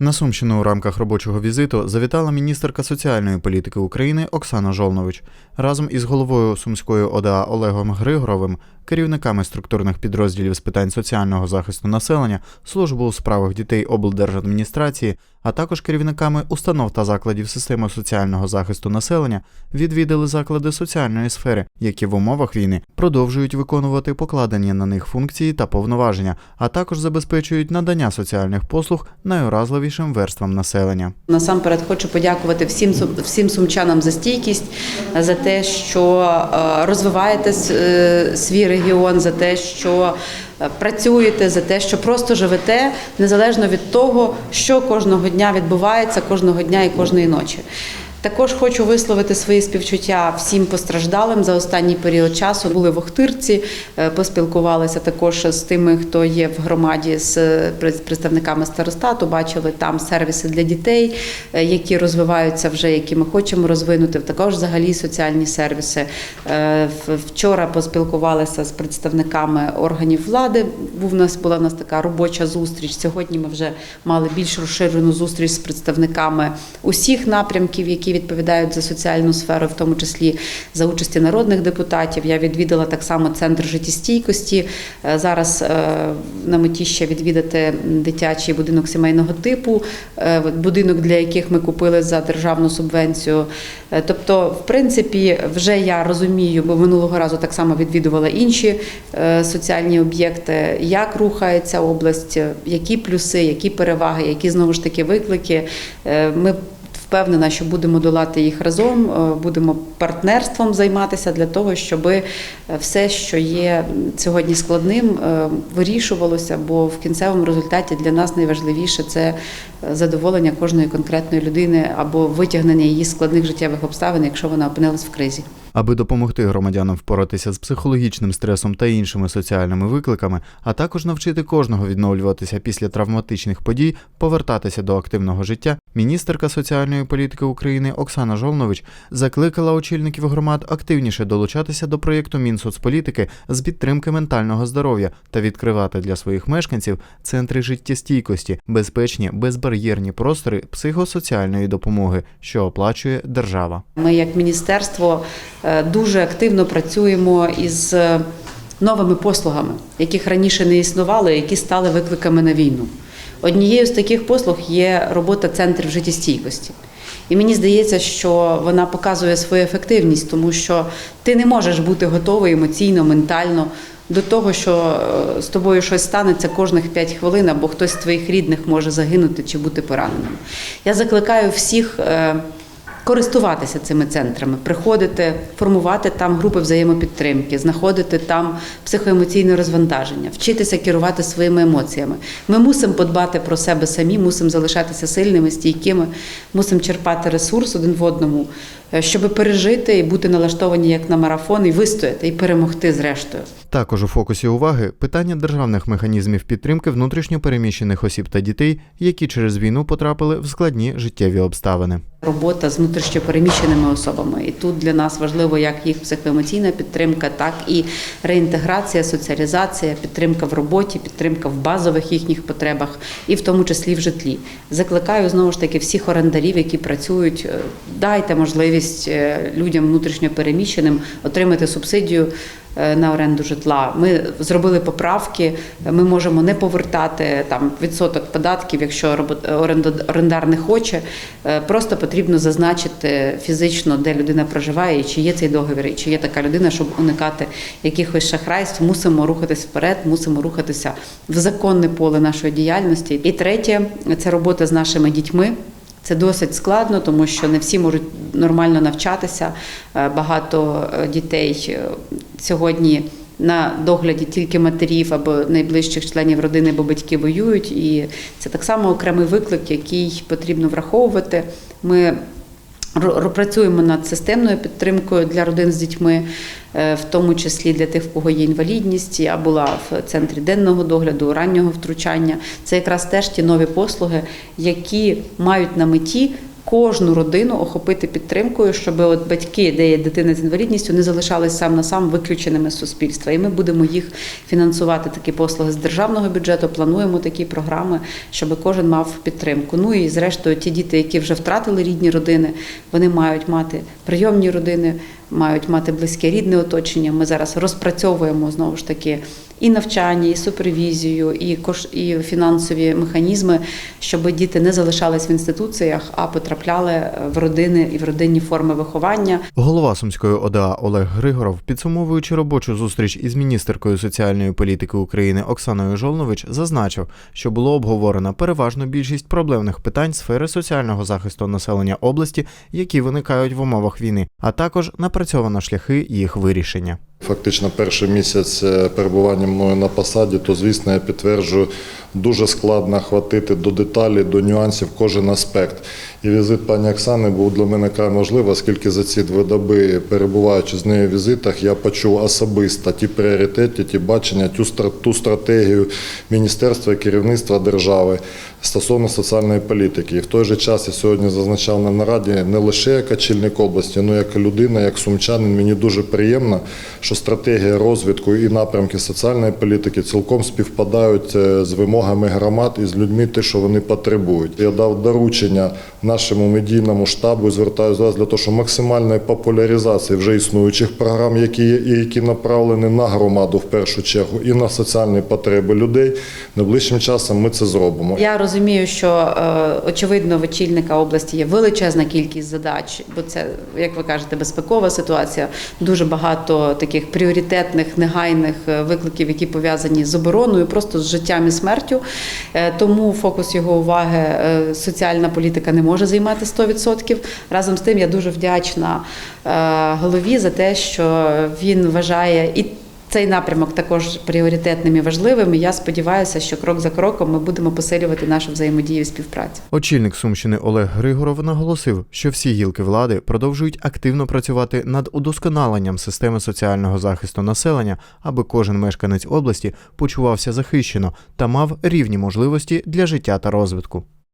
На Сумщину у рамках робочого візиту завітала міністерка соціальної політики України Оксана Жолнович. Разом із головою Сумської ОДА Олегом Григоровим, керівниками структурних підрозділів з питань соціального захисту населення, служби у справах дітей облдержадміністрації, а також керівниками установ та закладів системи соціального захисту населення відвідали заклади соціальної сфери, які в умовах війни продовжують виконувати покладені на них функції та повноваження, а також забезпечують надання соціальних послуг найуразливішим верствам населення. Насамперед хочу подякувати всім всім сумчанам за стійкість, за те, що е, розвиваєте е, свій регіон, за те, що е, працюєте, за те, що просто живете, незалежно від того, що кожного дня відбувається, кожного дня і кожної ночі. Також хочу висловити свої співчуття всім постраждалим за останній період часу. Були в Охтирці, е, поспілкувалися також з тими, хто є в громаді з е, представниками старостату. Бачили там сервіси для дітей, е, які розвиваються вже, які ми хочемо розвинути. Також взагалі соціальні сервіси. Вчора поспілкувалися з представниками органів влади. Був нас була в нас така робоча зустріч. Сьогодні ми вже мали більш розширену зустріч з представниками усіх напрямків, які відповідають за соціальну сферу, в тому числі за участі народних депутатів. Я відвідала так само центр життєстійкості. Е, Зараз е, на меті ще відвідати дитячий будинок сімейного типу, е, будинок, для яких ми купили за державну субвенцію. Тобто, в принципі, вже я розумію, бо минулого разу так само відвідувала інші соціальні об'єкти, як рухається область, які плюси, які переваги, які знову ж таки виклики. Ми Впевнена, що будемо долати їх разом, е, будемо партнерством займатися для того, щоб все, що є сьогодні складним, е, вирішувалося. Бо в кінцевому результаті для нас найважливіше це е, задоволення кожної конкретної людини або витягнення її складних життєвих обставин, якщо вона опинилась в кризі. Аби допомогти громадянам впоратися з психологічним стресом та іншими соціальними викликами, а також навчити кожного відновлюватися після травматичних подій, повертатися до активного життя, міністерка соціальної політики України Оксана Жолнович закликала очільників громад активніше долучатися до проєкту Мінсоцполітики з підтримки ментального здоров'я та відкривати для своїх мешканців центри життєстійкості, безпечні, безбар'єрні простори психосоціальної допомоги, що оплачує держава. Ми, як міністерство, е, дуже активно працюємо із е, новими послугами, яких раніше не існувало, які стали викликами на війну. Однією з таких послуг є робота центрів життєстійкості. І мені здається, що вона показує свою ефективність, тому що ти не можеш бути готовий емоційно, ментально до того, що е, з тобою щось станеться кожних 5 хвилин, або хтось з твоїх рідних може загинути чи бути пораненим. Я закликаю всіх. Користуватися цими центрами, приходити, формувати там групи взаємопідтримки, знаходити там психоемоційне розвантаження, вчитися керувати своїми емоціями. Ми мусимо подбати про себе самі, мусимо залишатися сильними, стійкими, мусимо черпати ресурс один в одному, щоб пережити і бути налаштовані як на марафон, і вистояти, і перемогти зрештою. Також у фокусі уваги питання державних механізмів підтримки внутрішньо переміщених осіб та дітей, які через війну потрапили в складні життєві обставини. Робота з внутрішньопереміщеними особами, і тут для нас важливо як їх психоемоційна підтримка, так і реінтеграція, соціалізація, підтримка в роботі, підтримка в базових їхніх потребах, і в тому числі в житлі. Закликаю знову ж таки всіх орендарів, які працюють, е, дайте можливість е, людям внутрішньопереміщеним отримати субсидію е, на оренду житла. Ми зробили поправки. Ми можемо не повертати там відсоток податків, якщо орендар не хоче. Е, Просто потрібно зазначити фізично, де людина проживає, чи є цей договір, і чи є така людина, щоб уникати якихось шахрайств. Мусимо рухатись вперед, мусимо рухатися в законне поле нашої діяльності. І третє це робота з нашими дітьми. Це досить складно, тому що не всі можуть нормально навчатися. Е, Багато е, дітей е, сьогодні на догляді тільки матерів або найближчих членів родини, бо батьки воюють. І це так само окремий виклик, який потрібно враховувати. Ми працюємо над системною підтримкою для родин з дітьми, в тому числі для тих, в кого є інвалідність. Я була в центрі денного догляду, раннього втручання. Це якраз теж ті нові послуги, які мають на меті кожну родину охопити підтримкою, щоб от батьки, де є дитина з інвалідністю, не залишались сам на сам виключеними з суспільства. І ми будемо їх фінансувати такі послуги з державного бюджету. Плануємо такі програми, щоб кожен мав підтримку. Ну і зрештою, ті діти, які вже втратили рідні родини, вони мають мати прийомні родини, мають мати близьке рідне оточення. Ми зараз розпрацьовуємо знову ж таки і навчання, і супервізію, і і фінансові механізми, щоб діти не залишались в інституціях, а потрапляли в родини і в родинні форми виховання. Голова Сумської ОДА Олег Григоров, підсумовуючи робочу зустріч із міністеркою соціальної політики України Оксаною Жолнович, зазначив, що було обговорено переважно більшість проблемних питань сфери соціального захисту населення області, які виникають в умовах війни, а також напрацьовано шляхи їх вирішення. Фактично, перший місяць е, перебування мною на посаді, то звісно, я підтверджую, дуже складно хватити до деталі, до нюансів кожен аспект. І візит пані Оксани був для мене край можливий, оскільки за ці дві доби, перебуваючи з нею в візитах, я почув особисто ті пріоритети, ті бачення, ту, стра- ту стратегію міністерства і керівництва держави стосовно соціальної політики. І в той же час я сьогодні зазначав на нараді не лише як очільник області, але як людина, як сумчанин. Мені дуже приємно, що стратегія розвитку і напрямки соціальної політики цілком співпадають е, з вимогами громад і з людьми, те, що вони потребують. Я дав доручення нашому медійному штабу звертаюся вас для того, щоб максимальної популяризації вже існуючих програм, які є, і які направлені на громаду в першу чергу, і на соціальні потреби людей. Найближчим часом ми це зробимо. Я розумію, що е, очевидно в очільника області є величезна кількість задач, бо це, як ви кажете, безпекова ситуація. Дуже багато таких пріоритетних, негайних е, викликів, які пов'язані з обороною, просто з життям і смертю. Е, Тому фокус його уваги е, соціальна політика не може займати 100%. Разом з тим я дуже вдячна е, голові за те, що він вважає і. Цей напрямок також пріоритетним і важливим. І я сподіваюся, що крок за кроком ми будемо посилювати нашу взаємодію і співпрацю. Очільник Сумщини Олег Григоров наголосив, що всі гілки влади продовжують активно працювати над удосконаленням системи соціального захисту населення, аби кожен мешканець області почувався захищено та мав рівні можливості для життя та розвитку.